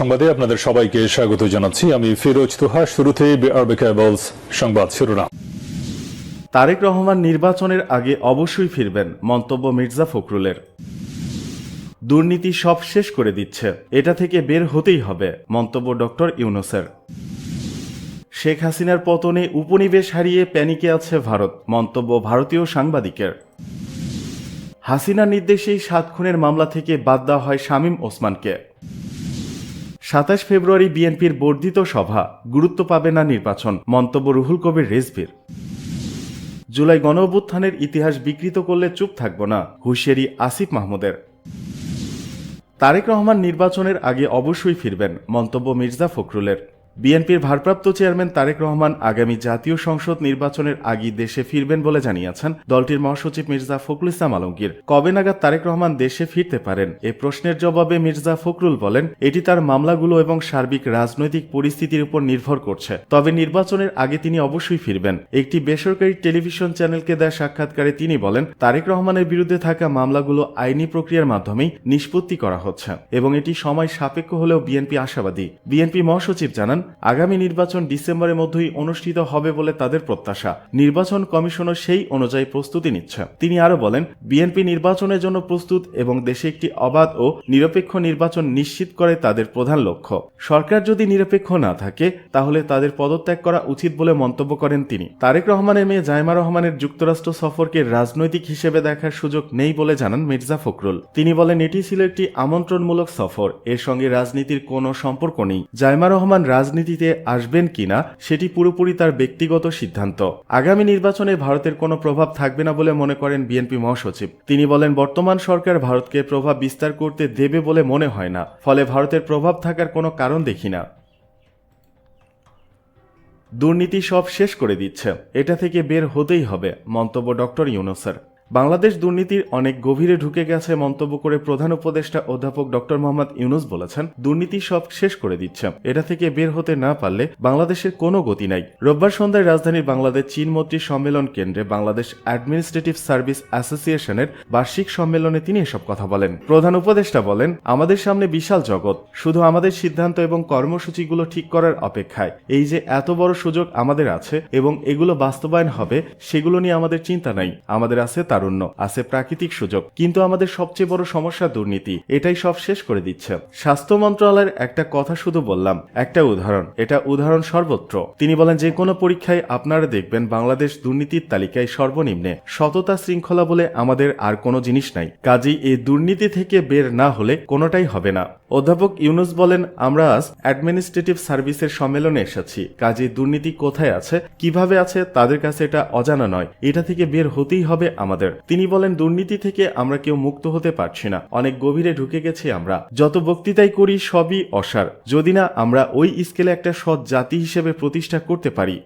সংবাদে আপনাদের সবাইকে স্বাগত জানাচ্ছি। আমি ফিরোজ তুহা শুরুতে সংবাদ শিরোনাম। তারেক রহমান নির্বাচনের আগে অবশ্যই ফিরবেন, মন্তব্য মির্জা ফখরুলের। দুর্নীতি সব শেষ করে দিচ্ছে, এটা থেকে বের হতেই হবে, মন্তব্য ডক্টর ইউনুসের। শেখ হাসিনার পতনে উপনিবেশ হারিয়ে প্যানিকে আছে ভারত, মন্তব্য ভারতীয় সাংবাদিকের। হাসিনার নির্দেশেই সাত খুনের মামলা থেকে বাদ দেওয়া হয় শামীম ওসমানকে। সাতাশ ফেব্রুয়ারি বিএনপির বর্ধিত সভা, গুরুত্ব পাবে না নির্বাচন, মন্তব্য রুহুল কবির রেজভির। জুলাই গণ অভ্যুত্থানের ইতিহাস বিকৃত করলে চুপ থাকব না, হুঁশিয়ারি আসিফ মাহমুদের। তারেক রহমান নির্বাচনের আগে অবশ্যই ফিরবেন, মন্তব্য মির্জা ফখরুলের। বিএনপির ভারপ্রাপ্ত চেয়ারম্যান তারেক রহমান আগামী জাতীয় সংসদ নির্বাচনের আগে দেশে ফিরবেন বলে জানিয়েছেন দলটির মহাসচিব মির্জা ফখরুল ইসলাম আলমগীর। কবে নাগাদ তারেক রহমান দেশে ফিরতে পারেন? এ প্রশ্নের জবাবে মির্জা ফখরুল বলেন, এটি তার মামলাগুলো এবং সার্বিক রাজনৈতিক পরিস্থিতির উপর নির্ভর করছে। তবে নির্বাচনের আগে তিনি অবশ্যই ফিরবেন। একটি বেসরকারি টেলিভিশন চ্যানেলকে দেয়া সাক্ষাৎকারে তিনি বলেন, তারেক রহমানের বিরুদ্ধে থাকা মামলাগুলো আইনি প্রক্রিয়ার মাধ্যমেই নিষ্পত্তি করা হচ্ছে এবং এটি সময় সাপেক্ষ হলেও বিএনপি আশাবাদী। বিএনপি মহাসচিব জানান আগামী নির্বাচন ডিসেম্বরের মধ্যেই অনুষ্ঠিত হবে বলে তাদের প্রত্যাশা। নির্বাচন কমিশনও সেই অনুযায়ী প্রস্তুতি নিচ্ছে। তিনি আরও বলেন, বিএনপি নির্বাচনের জন্য প্রস্তুত এবং দেশে একটি অবাধ ও নিরপেক্ষ নির্বাচন নিশ্চিত করে তাদের প্রধান লক্ষ্য। সরকার যদি নিরপেক্ষ না থাকে, তাহলে তাদের পদত্যাগ করা উচিত বলে মন্তব্য করেন তিনি। তারেক রহমানের মেয়ে জাইমা রহমানের যুক্তরাষ্ট্র সফরকে রাজনৈতিক হিসেবে দেখার সুযোগ নেই বলে জানান মির্জা ফখরুল। তিনি বলেন, এটি ছিল একটি আমন্ত্রণমূলক সফর। এর সঙ্গে রাজনীতির কোনো সম্পর্ক নেই। জাইমা রহমান রাজনীতিতে আসবেন কিনা, সেটি পুরোপুরি তার ব্যক্তিগত সিদ্ধান্ত। আগামী নির্বাচনে ভারতের কোনো প্রভাব থাকবে না বলে মনে করেন বিএনপি মহাসচিব। তিনি বলেন, বর্তমান সরকার ভারতকে প্রভাব বিস্তার করতে দেবে বলে মনে হয় না, ফলে ভারতের প্রভাব থাকার কোনো কারণ দেখি না। দুর্নীতি সব শেষ করে দিচ্ছে। এটা থেকে বের হতেই হবে, মন্তব্য ডক্টর ইউনুসের বাংলাদেশ দুর্নীতির অনেক গভীরে ঢুকে গেছে মন্তব্য করে প্রধান উপদেষ্টা অধ্যাপক ডক্টর মোহাম্মদ ইউনুস বলেছেন, দুর্নীতি সব শেষ করে দিচ্ছে। এটা থেকে বের হতে না পারলে বাংলাদেশের কোনো গতি নাই। রোববার সন্ধ্যায় রাজধানীর বাংলাদেশ চীন মন্ত্রী সম্মেলন কেন্দ্রে বাংলাদেশ অ্যাডমিনিস্ট্রেটিভ সার্ভিস অ্যাসোসিয়েশনের বার্ষিক সম্মেলনে তিনি এসব কথা বলেন। প্রধান উপদেষ্টা বলেন, আমাদের সামনে বিশাল জগৎ, শুধু আমাদের সিদ্ধান্ত এবং কর্মসূচিগুলো ঠিক করার অপেক্ষায়। এই যে এত বড় সুযোগ আমাদের আছে এবং এগুলো বাস্তবায়ন হবে, সেগুলো নিয়ে আমাদের চিন্তা নাই। আমাদের আছে তারুণ্য আছে প্রাকৃতিক সুযোগ। কিন্তু আমাদের সবচেয়ে বড় সমস্যা দুর্নীতি। এটাই সব শেষ করে দিচ্ছে। স্বাস্থ্য মন্ত্রণালয়ের একটা কথা শুধু বললাম। একটা উদাহরণ। এটা উদাহরণ সর্বত্র। তিনি বলেন, যে কোনো পরীক্ষায় আপনারা দেখবেন বাংলাদেশ দুর্নীতির তালিকায় সর্বনিম্নে সততা শৃঙ্খলা বলে আমাদের আর কোনো জিনিস নাই। কাজেই এই দুর্নীতি থেকে বের না হলে কোনোটাই হবে না। অধ্যাপক ইউনুস বলেন, আমরা আজ অ্যাডমিনিস্ট্রেটিভ সার্ভিসের সম্মেলনে এসেছি। কাজে দুর্নীতি কোথায় আছে, কীভাবে আছে, তাদের কাছে এটা অজানা নয়। এটা থেকে বের হতেই হবে আমাদের। তিনি বলেন, দুর্নীতি থেকে আমরা কেউ মুক্ত হতে পারছি না। অনেক গভীরে ঢুকে গেছি আমরা। যত বক্তৃতাই করি, সবই অসার। যদি না, আমরা ওই স্কেলে একটা সৎ জাতি হিসেবে প্রতিষ্ঠা করতে পারি।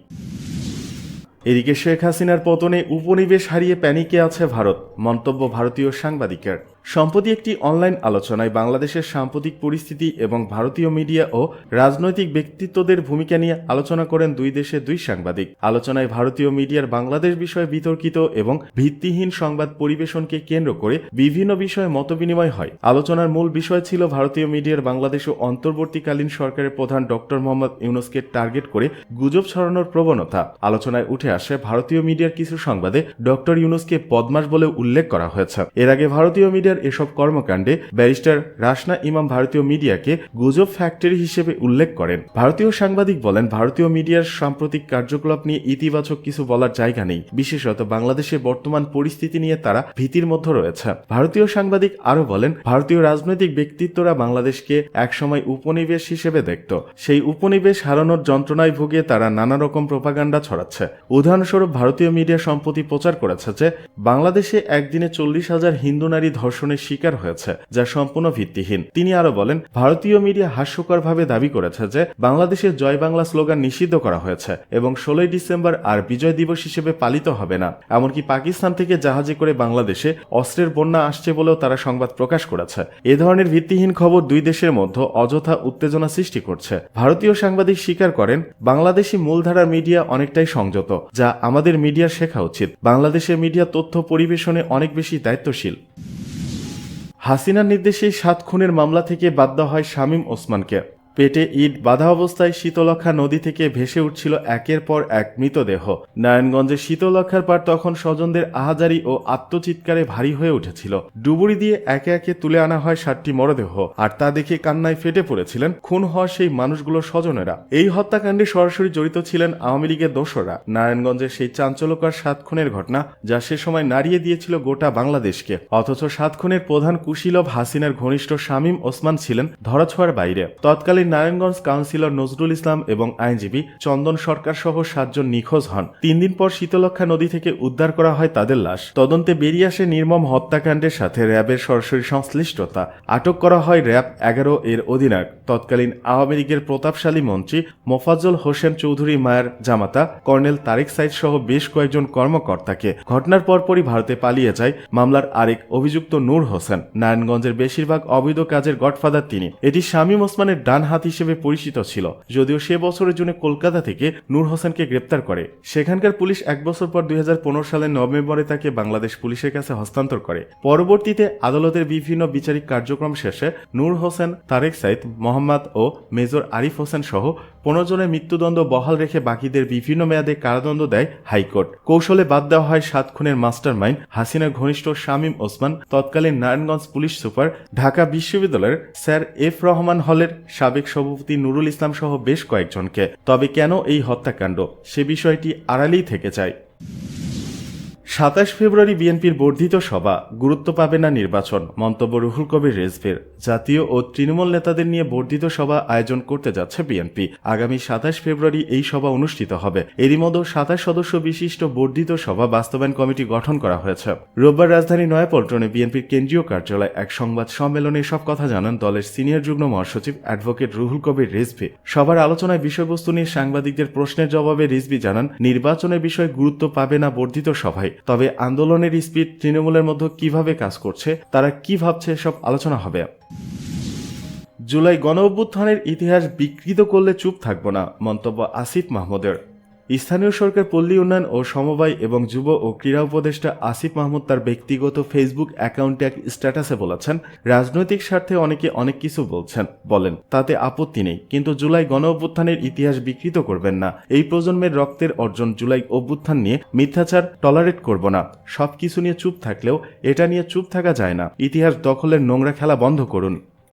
এদিকে শেখ হাসিনার পতনে উপনিবেশ হারিয়ে প্যানিকে আছে ভারত, মন্তব্য ভারতীয় সাংবাদিকের। সম্প্রতি একটি অনলাইন আলোচনায় বাংলাদেশের সাম্প্রতিক পরিস্থিতি এবং ভারতীয় মিডিয়া ও রাজনৈতিক ব্যক্তিত্বদের ভূমিকা নিয়ে আলোচনা করেন দুই দেশের দুই সাংবাদিক। আলোচনায় ভারতীয় মিডিয়ার বাংলাদেশ বিষয়ে বিতর্কিত এবং ভিত্তিহীন সংবাদ পরিবেশনকে কেন্দ্র করে বিভিন্ন বিষয়ে মতবিনিময় হয়। আলোচনার মূল বিষয় ছিল ভারতীয় মিডিয়ার বাংলাদেশ ও অন্তর্বর্তীকালীন সরকারের প্রধান ডক্টর মোহাম্মদ ইউনুসকে টার্গেট করে গুজব ছড়ানোর প্রবণতা। আলোচনায় উঠে আসে ভারতীয় মিডিয়ার কিছু সংবাদে ডক্টর ইউনুসকে বদমাস বলে উল্লেখ করা হয়েছে। এর আগে ভারতীয় মিডিয়ার এসব কর্মকাণ্ডে ব্যারিস্টার রাসনা ইমাম ভারতীয় মিডিয়াকে গুজব ফ্যাক্টরি হিসেবে উল্লেখ করেন। ভারতীয় সাংবাদিক বলেন, ভারতীয় মিডিয়ার সাম্প্রতিক কার্যকলাপ নিয়ে ইতিবাচক কিছু বলার জায়গা নেই। বিশেষত বাংলাদেশের বর্তমান পরিস্থিতি নিয়ে তারা ভীতির মধ্যে রয়েছে। ভারতীয় সাংবাদিক আরও বলেন, ভারতীয় রাজনৈতিক ব্যক্তিত্বরা বাংলাদেশকে একসময় উপনিবেশ হিসেবে দেখত। সেই উপনিবেশ হারানোর যন্ত্রণায় ভুগে তারা নানা রকম প্রপাগান্ডা ছড়াচ্ছে। উদাহরণস্বরূপ, ভারতীয় মিডিয়া সম্প্রতি প্রচার করেছে যে, বাংলাদেশে একদিনে চল্লিশ হাজার হিন্দু নারী ধর্ষণের শিকার হয়েছে, যা সম্পূর্ণ ভিত্তিহীন। তিনি আরও বলেন, ভারতীয় মিডিয়া হাস্যকরভাবে দাবি করেছে যে বাংলাদেশের জয় বাংলা স্লোগান নিষিদ্ধ করা হয়েছে এবং ষোলোই ডিসেম্বর আর বিজয় দিবস হিসেবে পালিত হবে না। এমনকি পাকিস্তান থেকে জাহাজে করে বাংলাদেশে অস্ত্রের বন্যা আসছে বলেও তারা সংবাদ প্রকাশ করেছে। এ ধরনের ভিত্তিহীন খবর দুই দেশের মধ্যে অযথা উত্তেজনা সৃষ্টি করছে। ভারতীয় সাংবাদিক স্বীকার করেন, বাংলাদেশি মূলধারার মিডিয়া অনেকটাই সংযত, যা আমাদের মিডিয়া শেখা উচিত। বাংলাদেশের মিডিয়া তথ্য পরিবেশনে অনেক বেশি দায়িত্বশীল। হাসিনার নির্দেশে সাত খুনের মামলা থেকে বাদ দেওয়া হয় শামীম ওসমানকে। পেটে ইট বাধা অবস্থায় শীতলক্ষা নদী থেকে ভেসে উঠছিল একের পর এক মৃতদেহ। নারায়ণগঞ্জের শীতলক্ষার পার তখন স্বজনদের আহাজারি ও আত্মচিৎকারে ভারী হয়ে উঠেছিল। ডুবুরি দিয়ে একে একে তুলে আনা হয় ষাটটি মরদেহ। আর তা দেখে কান্নায় ফেটে পড়েছিলেন খুন হওয়া সেই মানুষগুলোর স্বজনেরা। এই হত্যাকাণ্ডে সরাসরি জড়িত ছিলেন আওয়ামী লীগের দোসররা। নারায়ণগঞ্জের সেই চাঞ্চল্যকর সাত খুনের ঘটনা, যা সে সময় নাড়িয়ে দিয়েছিল গোটা বাংলাদেশকে। অথচ সাত খুনের প্রধান কুশীলভ হাসিনার ঘনিষ্ঠ শামীম ওসমান ছিলেন ধরাছোঁয়ার বাইরে। তৎকালীন নারায়ণগঞ্জ কাউন্সিলর নজরুল ইসলাম এবং আইনজীবী চন্দন সরকার সহ সাতজন নিখোঁজ হন। তিন দিন পর শীতলক্ষা নদী থেকে উদ্ধার করা হয় তাদের লাশ। তদন্তে বেরিয়ে আসে নির্মম হত্যাকাণ্ডের সাথে র্যাবের সরাসরি সংশ্লিষ্টতা। আটক করা হয় র্যাব এগারো এর অধিনায়ক। তৎকালীন আওয়ামী লীগের প্রতাপশালী মন্ত্রী মোফাজ্জল হোসেন চৌধুরী মায়ের জামাতা কর্নেল তারেক সাইদ সহ বেশ কয়েকজন কর্মকর্তাকে ঘটনার পরপরই ভারতে পালিয়ে যায় মামলার আরেক অভিযুক্ত নূর হোসেন। নারায়ণগঞ্জের বেশিরভাগ অবৈধ কাজের গডফাদার তিনি। এটি শামীম ওসমানের ডান হাত হিসেবে পরিচিত ছিল, যদিও সে বছরের জন্য কলকাতা থেকে নূর হোসেনকে গ্রেপ্তার করে। সেখানকার পুলিশ এক বছর পর দুই সালের নভেম্বরে তাকে বাংলাদেশ পুলিশের কাছে হস্তান্তর করে। পরবর্তীতে আদালতের বিভিন্ন বিচারিক কার্যক্রম শেষে নূর হোসেন, তারেক সাইদ, মোহাম্মদ ও মেজর আরিফ হোসেন সহ পনেরো জনের মৃত্যুদণ্ড বহাল রেখে বাকিদের বিভিন্ন মেয়াদে কারাদণ্ড দেয় হাইকোর্ট। কৌশলে বাদ দেওয়া হয় সাত খুনের মাস্টার মাইন্ড হাসিনার ঘনিষ্ঠ শামীম ওসমান, তৎকালীন নারায়ণগঞ্জ পুলিশ সুপার, ঢাকা বিশ্ববিদ্যালয়ের স্যার এফ রহমান হলের সাবেক সভাপতি নুরুল ইসলাম সহ বেশ কয়েকজনকে। তবে কেন এই হত্যাকাণ্ড? সে বিষয়টি আড়ালেই থেকে যায়। সাতাশ ফেব্রুয়ারি বিএনপির বর্ধিত সভা, গুরুত্ব পাবে না নির্বাচন, মন্তব্য রুহুল কবির রেজভির। জাতীয় ও তৃণমূল নেতাদের নিয়ে বর্ধিত সভা আয়োজন করতে যাচ্ছে বিএনপি। আগামী সাতাশ ফেব্রুয়ারি এই সভা অনুষ্ঠিত হবে। এরই মধ্যে সাতাশ সদস্য বিশিষ্ট বর্ধিত সভা বাস্তবায়ন কমিটি গঠন করা হয়েছে। রোববার রাজধানী নয়াপল্টনে বিএনপির কেন্দ্রীয় কার্যালয়ে এক সংবাদ সম্মেলনে সব কথা জানান দলের সিনিয়র যুগ্ম মহাসচিব অ্যাডভোকেট রুহুল কবির রিজভি সভার আলোচনায় বিষয়বস্তু নিয়ে সাংবাদিকদের প্রশ্নের জবাবে রিজভি জানান, নির্বাচনের বিষয়ে গুরুত্ব পাবে না বর্ধিত সভায়। তবে আন্দোলনের স্পিড তৃণমূলের মধ্যে কীভাবে কাজ করছে, তারা কি ভাবছে সব আলোচনা হবে। জুলাই গণ অভ্যুত্থানের ইতিহাস বিকৃত করলে চুপ থাকব না, মন্তব্য আসিফ মাহমুদের। স্থানীয় সরকার পল্লী উন্নয়ন ও সমবায় এবং যুব ও ক্রীড়া উপদেষ্টা আসিফ মাহমুদ তার ব্যক্তিগত ফেসবুক অ্যাকাউন্টে এক স্ট্যাটাসে বলেছেন, রাজনৈতিক স্বার্থে অনেকে অনেক কিছু বলছেন, বলেন, তাতে আপত্তি নেই, কিন্তু জুলাই গণ অভ্যুত্থানের ইতিহাস বিকৃত করবেন না। এই প্রজন্মের রক্তের অর্জন জুলাই অভ্যুত্থান নিয়ে মিথ্যাচার টলারেট করব না। সবকিছু নিয়ে চুপ থাকলেও এটা নিয়ে চুপ থাকা যায় না। ইতিহাস দখলের নোংরা খেলা বন্ধ করুন।